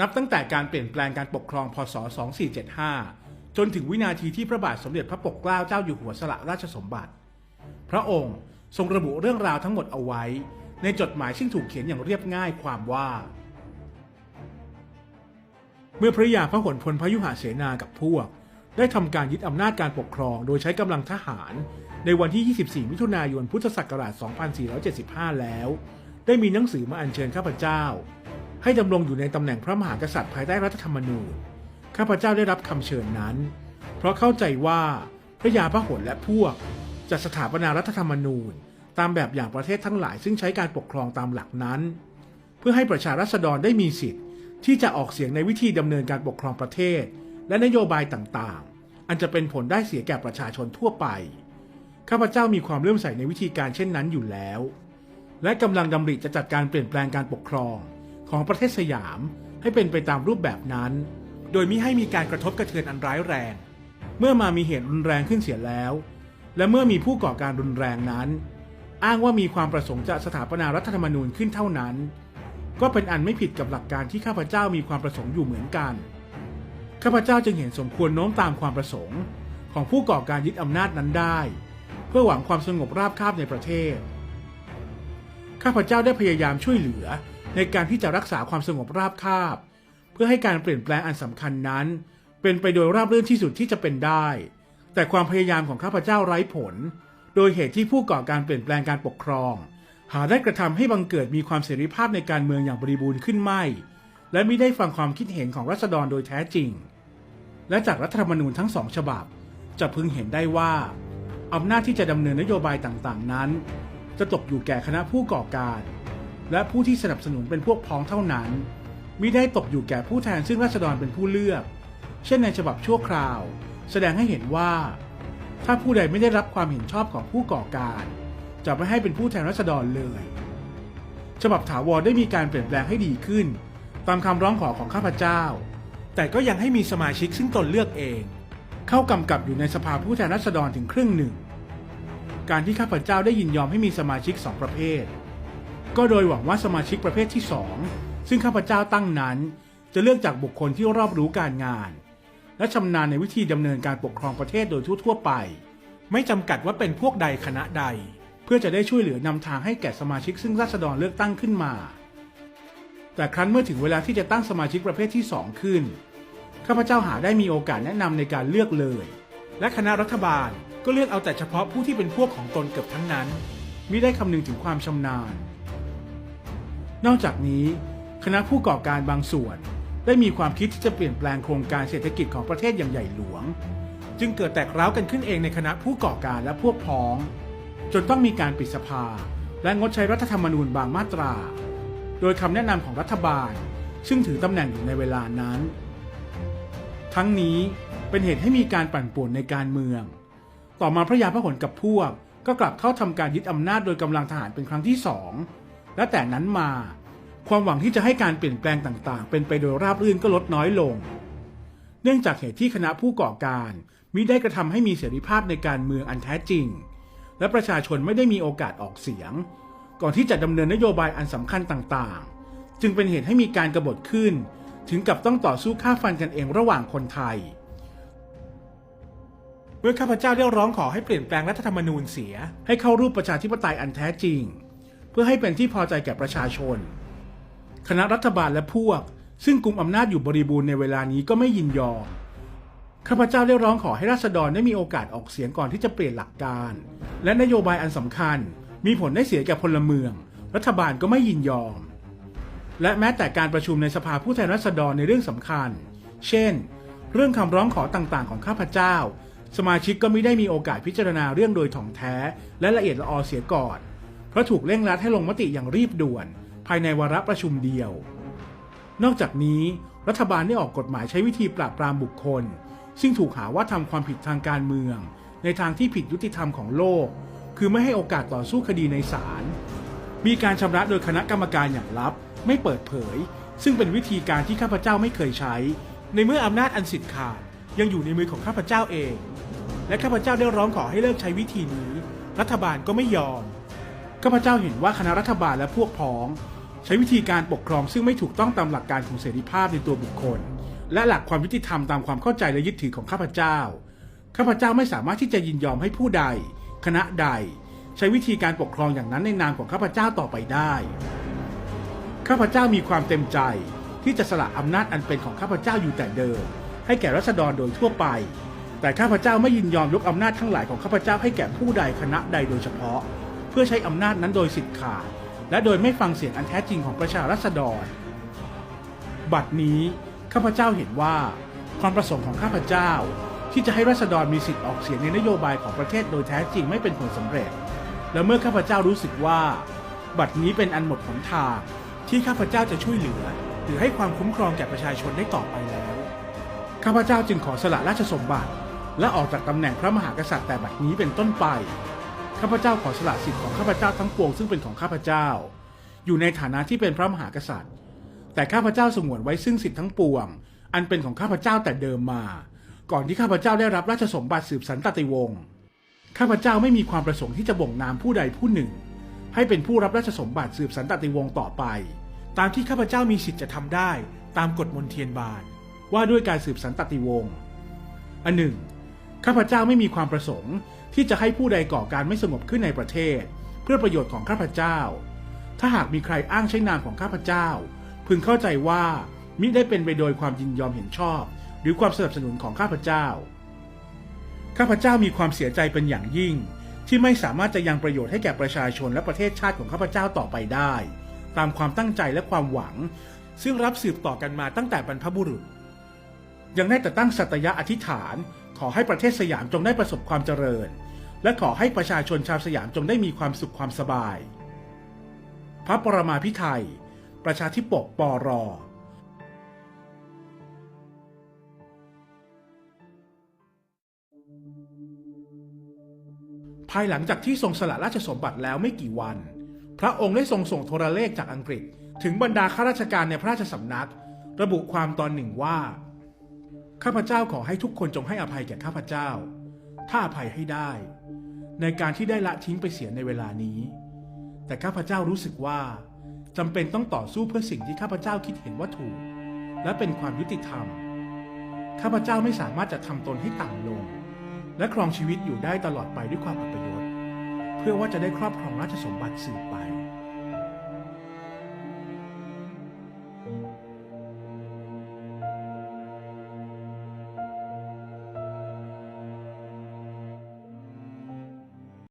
นับตั้งแต่การเปลี่ยนแปลงการปกครองพศ 2475 จนถึงวินาทีที่พระบาทสมเด็จพระปกเกล้าเจ้าอยู่หัวสละราชสมบัติ พระองค์ทรงระบุเรื่องราวทั้งหมดเอาไว้ ในจดหมายซึ่งถูกเขียนอย่างเรียบง่ายความว่า เมื่อพระยาพระหลพลพยุหเสนากับพวก ได้ทำการยึดอำนาจการปกครอง โดยใช้กำลังทหาร ในวันที่ 24 มิถุนายนพุทธศักราช 2475 แล้ว ได้มีหนังสือมาอัญเชิญข้าพเจ้า ให้ดำรงอยู่ในตำแหน่งพระมหากษัตริย์ภายใต้รัฐธรรมนูญ ข้าพเจ้าได้รับคำเชิญนั้น เพราะเข้าใจว่าพระยาพระหลและพวกจะสถาปนารัฐธรรมนูญ ตามแบบอย่างประเทศทั้งหลาย ซึ่งใช้การปกครองตามหลักนั้น เพื่อให้ประชารัษฎรได้มีสิทธิ์ ที่จะออกเสียงในวิธีดำเนินการปกครองประเทศ และนโยบายต่างๆ อันจะเป็นผลได้เสียแก่ประชาชนทั่วไป ข้าพเจ้ามีความเลื่อมใสในวิธีการเช่นนั้นอยู่แล้ว และกำลังดำริจะจัดการเปลี่ยนแปลงการปกครอง ของประเทศสยามให้เป็นไปตามรูปแบบนั้น โดยมิให้มีการกระทบกระเทือนอันร้ายแรง เมื่อมามีเหตุรุนแรงขึ้นเสียแล้ว และเมื่อมีผู้ก่อการรุนแรงนั้น อ้างว่ามีความประสงค์จะสถาปนารัฐธรรมนูญขึ้นเท่านั้น ก็เป็นอันไม่ผิดกับหลักการที่ข้าพเจ้ามีความประสงค์อยู่เหมือนกันข้าพเจ้าจึงเห็นสมควรโน้มตามความประสงค์ ของผู้ก่อการยึดอำนาจนั้นได้ เพื่อหวังความสงบราบคาบในประเทศ ข้าพเจ้าได้พยายามช่วยเหลือ ในการที่จะรักษาความสงบราบคาบ เพื่อให้การเปลี่ยนแปลงอันสำคัญนั้น เป็นไปโดยราบรื่นที่สุดที่จะเป็นได้ แต่ความพยายามของข้าพเจ้าไร้ผล โดยเหตุที่ผู้ก่อการเปลี่ยนแปลงการปกครอง หาได้กระทำให้บังเกิดมีความเสรีภาพในการเมืองอย่างบริบูรณ์ขึ้นไม่ และไมิได้ฟังความคิดเห็นของรัษฎรโดยแท้จริง และจากรัฐธรรมนูญทั้งสองฉบับ จะพึงเห็นได้ว่าอำนาจที่จะดำเนินนโยบายต่างๆนั้น จะตกอยู่แก่คณะผู้ก่อการ และผู้ที่สนับสนุนเป็นพวกพ้องเท่านั้นมิได้ตกอยู่แก่ผู้แทนซึ่งรัษฎรเป็นผู้เลือก เช่นในฉบับชั่วคราว แสดงให้เห็นว่า ถ้าผู้ใดไม่ได้รับความเห็นชอบของผู้ก่อการ จะไม่ให้เป็นผู้แทนรัษฎรเลย ฉบับถาวรได้มีการเปลี่ยนแปลงให้ดีขึ้น ตามคำร้องขอของข้าพเจ้า แต่ก็ยังให้มีสมาชิกซึ่งตนเลือกเอง เข้ากำกับอยู่ในสภาผู้แทนราษฎรถึงครึ่งหนึ่ง การที่ข้าพเจ้าได้ยินยอมให้มีสมาชิกสองประเภท ก็โดยหวังว่าสมาชิกประเภทที่สองซึ่งข้าพเจ้าตั้งนั้น จะเลือกจากบุคคลที่รอบรู้การงาน และชำนาญในวิธีดำเนินการปกครองประเทศโดยทั่วๆไป ไม่จำกัดว่าเป็นพวกใดคณะใด เพื่อจะได้ช่วยเหลือนำทางให้แก่สมาชิกซึ่งราษฎรเลือกตั้งขึ้นมา แต่ครั้นเมื่อถึงเวลาที่จะตั้งสมาชิกประเภทที่สองขึ้นข้าพเจ้าหาได้มีโอกาสแนะนำในการเลือกเลย และคณะรัฐบาลก็เลือกเอาแต่เฉพาะผู้ที่เป็นพวกของตนเกือบทั้งนั้นมิได้คำนึงถึงความชำนาญ นอกจากนี้ คณะผู้ก่อการบางส่วน ได้มีความคิดที่จะเปลี่ยนแปลงโครงการเศรษฐกิจของประเทศอย่างใหญ่หลวง จึงเกิดแตกร้าวกันขึ้นเองในคณะผู้ก่อการและพวกพ้อง จนต้องมีการปิดสภา และงดใช้รัฐธรรมนูญบางมาตรา โดยคำแนะนำของรัฐบาล ซึ่งถือตำแหน่งอยู่ในเวลานั้น ทั้งนี้เป็นเหตุให้มีการปั่นป่วนในการเมือง ต่อมาพระยาพระหลกับพวกก็กลับเข้าทำการยึดอำนาจโดยกำลังทหารเป็นครั้งที่สอง และแต่นั้นมา ความหวังที่จะให้การเปลี่ยนแปลงต่างๆ เป็นไปโดยราบรื่นก็ลดน้อยลง เนื่องจากเหตุที่คณะผู้ก่อการมิได้กระทำให้มีเสรีภาพในการเมืองอันแท้จริง และประชาชนไม่ได้มีโอกาสออกเสียง ก่อนที่จะดำเนินนโยบายอันสำคัญต่างๆ จึงเป็นเหตุให้มีการกรบฏขึ้น ถึงกับต้องต่อสู้ฆ่าฟันกันเองระหว่างคนไทย เมื่อข้าพเจ้าได้ร้องขอให้เปลี่ยนแปลงรัฐธรรมนูญเสีย ให้เข้ารูปประชาธิปไตยอันแท้จริง เพื่อให้เป็นที่พอใจแก่ประชาชน คณะรัฐบาลและพวก ซึ่งกุมอำนาจอยู่บริบูรณ์ในเวลานี้ก็ไม่ยินยอมข้าพเจ้าได้ร้องขอให้ราษฎรได้มีโอกาสออกเสียงก่อนที่จะเปลี่ยนหลักการ และนโยบายอันสำคัญ มีผลได้เสียแก่พลเมือง รัฐบาลก็ไม่ยินยอม และแม้แต่การประชุมในสภาผู้แทนราษฎรในเรื่องสำคัญ เช่น เรื่องคำร้องขอต่างๆ ของข้าพเจ้า สมาชิกก็ไม่ได้มีโอกาสพิจารณาเรื่องโดยถ่องแท้ และละเอียดละออเสียก่อน เพราะถูกเร่งรัดให้ลงมติอย่างรีบด่วน ภายในวาระประชุมเดียว นอกจากนี้รัฐบาลได้ออกกฎหมายใช้วิธีปราบปรามบุคคล ซึ่งถูกหาว่าทำความผิดทางการเมือง ในทางที่ผิดยุติธรรมของโลก คือไม่ให้โอกาสต่อสู้คดีในศาลมีการชำระโดยคณะกรรมการอย่างลับ ไม่เปิดเผย ซึ่งเป็นวิธีการที่ข้าพเจ้าไม่เคยใช้ ในเมื่ออำนาจอันสิทธิ์ขาดยังอยู่ในมือของข้าพเจ้าเอง และข้าพเจ้าได้ร้องขอให้เลิกใช้วิธีนี้ รัฐบาลก็ไม่ยอม ข้าพเจ้าเห็นว่าคณะรัฐบาลและพวกพ้อง ใช้วิธีการปกครองซึ่งไม่ถูกต้องตามหลักการของเสรีภาพในตัวบุคคล และหลักความยุติธรรมตามความเข้าใจและยึดถือของข้าพเจ้า ข้าพเจ้าไม่สามารถที่จะยินยอมให้ผู้ใด คณะใด ใช้วิธีการปกครองอย่างนั้นในนามของข้าพเจ้าต่อไปได้ ข้าพเจ้ามีความเต็มใจที่จะสละอำนาจอันเป็นของข้าพเจ้าอยู่แต่เดิม ให้แก่รัษฎรโดยทั่วไป แต่ข้าพเจ้าไม่ยินยอมยกอำนาจทั้งหลายของข้าพเจ้าให้แก่ผู้ใดคณะใดโดยเฉพาะ เพื่อใช้อำนาจนั้นโดยสิทธิ์ขาด และโดยไม่ฟังเสียงอันแท้จริงของประชารัษฎร บัดนี้ข้าพเจ้าเห็นว่า ความประสงค์ของข้าพเจ้า ที่จะให้รัษฎรมีสิทธิ์ออกเสียงในนโยบายของประเทศโดยแท้จริงไม่เป็นผลสำเร็จ และเมื่อข้าพเจ้ารู้สึกว่า บัดนี้เป็นอันหมดหนทางที่ข้าพเจ้าจะช่วยเหลือ หรือให้ความคุ้มครองแก่ประชาชนได้ต่อไปแล้ว ข้าพเจ้าจึงขอสละราชสมบัติ และออกจากตำแหน่งพระมหากษัตริย์แต่บัดนี้เป็นต้นไป ข้าพเจ้าขอสละสิทธิ์ของข้าพเจ้าทั้งปวงซึ่งเป็นของข้าพเจ้า อยู่ในฐานะที่เป็นพระมหากษัตริย์ แต่ข้าพเจ้าสงวนไว้ซึ่งสิทธิ์ทั้งปวง อันเป็นของข้าพเจ้าแต่เดิมมา ก่อนที่ข้าพเจ้าได้รับราชสมบัติสืบสันตติวงศ์ข้าพเจ้าไม่มีความประสงค์ที่จะบ่งนามผู้ใดผู้หนึ่ง ให้เป็นผู้รับราชสมบัติสืบสันตติวงศ์ต่อไป ตามที่ข้าพเจ้ามีสิทธิ์จะทำได้ตามกฎมนเทียนบานว่าด้วยการสืบสันตติวงศ์อันหนึ่งข้าพเจ้าไม่มีความประสงค์ ที่จะให้ผู้ใดก่อการไม่สงบขึ้นในประเทศ เพื่อประโยชน์ของข้าพเจ้า ถ้าหากมีใครอ้างใช้นามของข้าพเจ้า พึงเข้าใจว่ามิได้เป็นไปโดยความยินยอมเห็นชอบ หรือความสนับสนุนของข้าพเจ้า ข้าพเจ้ามีความเสียใจเป็นอย่างยิ่ง ที่ไม่สามารถจะยังประโยชน์ให้แก่ประชาชนและประเทศชาติของข้าพเจ้าต่อไปได้ ตามความตั้งใจและความหวัง ซึ่งรับสืบต่อกันมาตั้งแต่บรรพบุรุษ ยังได้แต่ตั้งสัตยะอธิษฐาน อให้ประเทศสยามจงได้ประสบความเจริญ และขอให้ประชาชนชาวสยามจงได้มีความสุขความสบาย พระปรมาภิไธยประชาธิปกปรภายหลังจากที่ทรงสละราชสมบัติแล้วไม่กี่วัน พระองค์ได้ทรงส่งโทรเลขจากอังกฤษ ถึงบรรดาข้าราชการในพระราชสำนัก ระบุความตอนหนึ่งว่า ข้าพเจ้าขอให้ทุกคนจงให้อภัยแก่ข้าพเจ้า ถ้าอภัยให้ได้ ในการที่ได้ละทิ้งไปเสียในเวลานี้ แต่ข้าพเจ้ารู้สึกว่าจำเป็นต้องต่อสู้เพื่อสิ่งที่ข้าพเจ้าคิดเห็นว่าถูก และเป็นความยุติธรรม ข้าพเจ้าไม่สามารถจะทำตนให้ต่ำลง และครองชีวิตอยู่ได้ตลอดไปด้วยความอัปยศเพื่อว่าจะได้ครอบครองราชสมบัติสืบไป